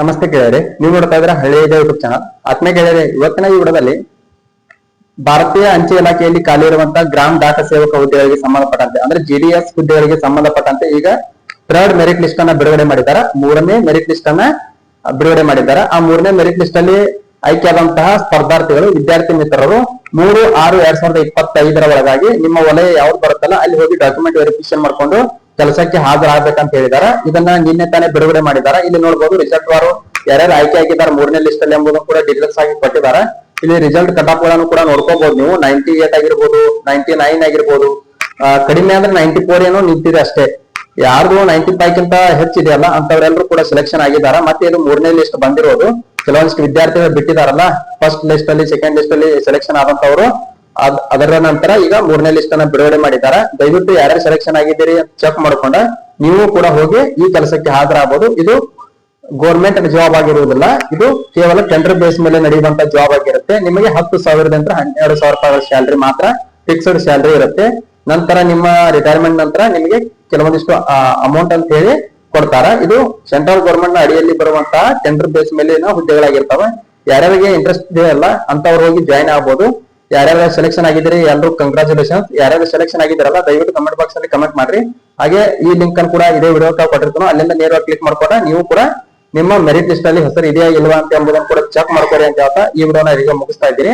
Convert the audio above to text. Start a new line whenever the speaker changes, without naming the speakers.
ನಮಸ್ತೆ ಗೆಳೆಯರೆ ನೀವು ನೋಡ್ತಾ ಇದ್ರೆ ಹಳ್ಳಿಯ ಯೂಟ್ಯೂಬ್ ಚಾನಲ್. ಆತ್ಮೀಯ ಗೆಳೆಯರೆ ಇವತ್ತಿನ ಈ ವಿಡದಲ್ಲಿ ಭಾರತೀಯ ಅಂಚೆ ಇಲಾಖೆಯಲ್ಲಿ ಖಾಲಿ ಇರುವಂತಹ ಗ್ರಾಮ ಡಾಟಾ ಸೇವಕ ಹುದ್ದೆಗಳಿಗೆ ಸಂಬಂಧಪಟ್ಟಂತೆ, ಅಂದ್ರೆ ಜಿಡಿಎಸ್ ಹುದ್ದೆಗಳಿಗೆ ಸಂಬಂಧಪಟ್ಟಂತೆ ಈಗ ಥರ್ಡ್ ಮೆರಿಟ್ ಲಿಸ್ಟ್ ಅನ್ನ ಬಿಡುಗಡೆ ಮಾಡಿದ್ದಾರೆ. ಮೂರನೇ ಮೆರಿಟ್ ಲಿಸ್ಟ್ ಅನ್ನ ಬಿಡುಗಡೆ ಮಾಡಿದ್ದಾರೆ. ಆ ಮೂರನೇ ಮೆರಿಟ್ ಲಿಸ್ಟ್ ಅಲ್ಲಿ ಆಯ್ಕೆಯಾದಂತಹ ಸ್ಪರ್ಧಾರ್ಥಿಗಳು, ವಿದ್ಯಾರ್ಥಿ ಮಿತ್ರರು ಮೂರು ಆರು ಎರಡ್ ಸಾವಿರದ ಇಪ್ಪತ್ತೈದರ ಒಳಗಾಗಿ ನಿಮ್ಮ ವಲಯ ಯಾವ್ದು ಬರುತ್ತಲ್ಲ ಅಲ್ಲಿ ಹೋಗಿ ಡಾಕ್ಯುಮೆಂಟ್ ವೆರಿಫಿಕೇಶನ್ ಮಾಡ್ಕೊಂಡು ಕೆಲಸಕ್ಕೆ ಹಾಜರಾಗಬೇಕಂತ ಹೇಳಿದಾರೆ. ಇದನ್ನ ನಿನ್ನೆ ತಾನೇ ಬಿಡುಗಡೆ ಮಾಡಿದ್ದಾರೆ. ಇಲ್ಲಿ ನೋಡಬಹುದು ರಿಸಲ್ಟ್ ವಾರು ಯಾರ್ಯಾರು ಆಯ್ಕೆ ಆಗಿದ್ದಾರೆ ಮೂರನೇ ಲಿಸ್ಟ್ ಅಲ್ಲಿ ಎಂಬುದನ್ನು ಕೂಡ ಡೀಟೇಲ್ಸ್ ಆಗಿ ಕೊಟ್ಟಿದ್ದಾರೆ. ಇಲ್ಲಿ ರಿಸಲ್ಟ್ ಕಟ್ ಆಫ್ಗಳನ್ನು ಕೂಡ ನೋಡ್ಕೋಬಹುದು ನೀವು. ನೈಂಟಿ ಏಟ್ ಆಗಿರ್ಬೋದು ನೈಂಟಿ ನೈನ್ ಆಗಿರ್ಬೋದು ಕಡಿಮೆ ಅಂದ್ರೆ ನೈಂಟಿ ಫೋರ್ ಏನೋ ನಿಂತಿದೆ ಅಷ್ಟೇ. ಯಾರ್ದು ನೈಂಟಿ ಫೈವ್ ಹೆಚ್ಚಿದೆಯಲ್ಲ ಅಂತವರೆಲ್ಲರೂ ಕೂಡ ಸೆಲೆಕ್ಷನ್ ಆಗಿದ್ದಾರೆ. ಮತ್ತೆ ಇದು ಮೂರನೇ ಲಿಸ್ಟ್ ಬಂದಿರೋದು. ಕೆಲವೊಂದಿಷ್ಟು ವಿದ್ಯಾರ್ಥಿಗಳು ಬಿಟ್ಟಿದಾರಲ್ಲ ಫಸ್ಟ್ ಲಿಸ್ಟ್ ಅಲ್ಲಿ ಸೆಕೆಂಡ್ ಲಿಸ್ಟ್ ಅಲ್ಲಿ ಸೆಲೆಕ್ಷನ್ ಆದಂತವರು ಅದ್- ಅದರ ನಂತರ ಈಗ ಮೂರನೇ ಲಿಸ್ಟ್ ಅನ್ನ ಬಿಡುಗಡೆ ಮಾಡಿದ್ದಾರೆ. ದಯವಿಟ್ಟು ಯಾರ್ಯಾರು ಸೆಲೆಕ್ಷನ್ ಆಗಿದ್ದೀರಿ ಅಂತ ಚೆಕ್ ಮಾಡ್ಕೊಂಡ ನೀವು ಕೂಡ ಹೋಗಿ ಈ ಕೆಲಸಕ್ಕೆ ಹಾಜರಾಗಬಹುದು. ಇದು ಗೌರ್ಮೆಂಟ್ ಜಾಬ್ ಆಗಿರುವುದಿಲ್ಲ. ಇದು ಕೇವಲ ಟೆಂಡರ್ ಬೇಸ್ ಮೇಲೆ ನಡೆಯುವಂತ ಜಾಬ್ ಆಗಿರುತ್ತೆ. ನಿಮಗೆ ಹತ್ತು ಸಾವಿರದಿಂದ ಹನ್ನೆರಡು ಸಾವಿರ ರೂಪಾಯಿ ಸ್ಯಾಲರಿ ಮಾತ್ರ ಫಿಕ್ಸ್ಡ್ ಸ್ಯಾಲರಿ ಇರುತ್ತೆ. ನಂತರ ನಿಮ್ಮ ರಿಟೈರ್ಮೆಂಟ್ ನಂತರ ನಿಮಗೆ ಕೆಲವೊಂದಿಷ್ಟು ಅಮೌಂಟ್ ಅಂತ ಹೇಳಿ ಕೊಡ್ತಾರ. ಇದು ಸೆಂಟ್ರಲ್ ಗೌರ್ಮೆಂಟ್ನ ಅಡಿಯಲ್ಲಿ ಬರುವಂತಹ ಟೆಂಡರ್ ಬೇಸ್ ಮೇಲೆ ಹುದ್ದೆಗಳಾಗಿರ್ತವೆ. ಯಾರ್ಯಾರಿಗೆ ಇಂಟ್ರೆಸ್ಟ್ ಇದೆಯಲ್ಲ ಅಂತವ್ರು ಹೋಗಿ ಜಾಯ್ನ್ ಆಗ್ಬೋದು. ಯಾರ್ಯಾರು ಸೆಲೆಕ್ಷನ್ ಆಗಿದ್ರಿ ಎಲ್ಲರೂ ಕಂಗ್ರಾಚುಲೇಷನ್ ಯಾರ್ಯಾರು ಸೆಲೆಕ್ಷನ್ ಆಗಿದ್ರಲ್ಲ ದಯವಿಟ್ಟು ಕಮೆಂಟ್ ಬಾಕ್ಸ್ ಅಲ್ಲಿ ಕಮೆಂಟ್ ಮಾಡ್ರಿ. ಹಾಗೆ ಈ ಲಿಂಕ್ ಅನ್ನು ಕೂಡ ಇದೇ ವಿಡಿಯೋ ಕೊಟ್ಟಿರ್ತಾನೋ, ಅಲ್ಲಿಂದ ನೇರವಾಗಿ ಕ್ಲಿಕ್ ಮಾಡ್ಕೊಂಡ ನೀವು ಕೂಡ ನಿಮ್ಮ ಮೆರಿಟ್ ಲಿಸ್ಟ್ ಅಲ್ಲಿ ಹೆಸರು ಇದೆಯಾ ಇಲ್ವಾ ಅಂತ ಎಂಬುದನ್ನು ಕೂಡ ಚೆಕ್ ಮಾಡ್ಕೊರಿ ಅಂತ ಹೇಳ್ತಾ ಈ ವಿಡಿಯೋನ ಈಗ ಮುಗಿಸ್ತಾ ಇದ್ದೀನಿ.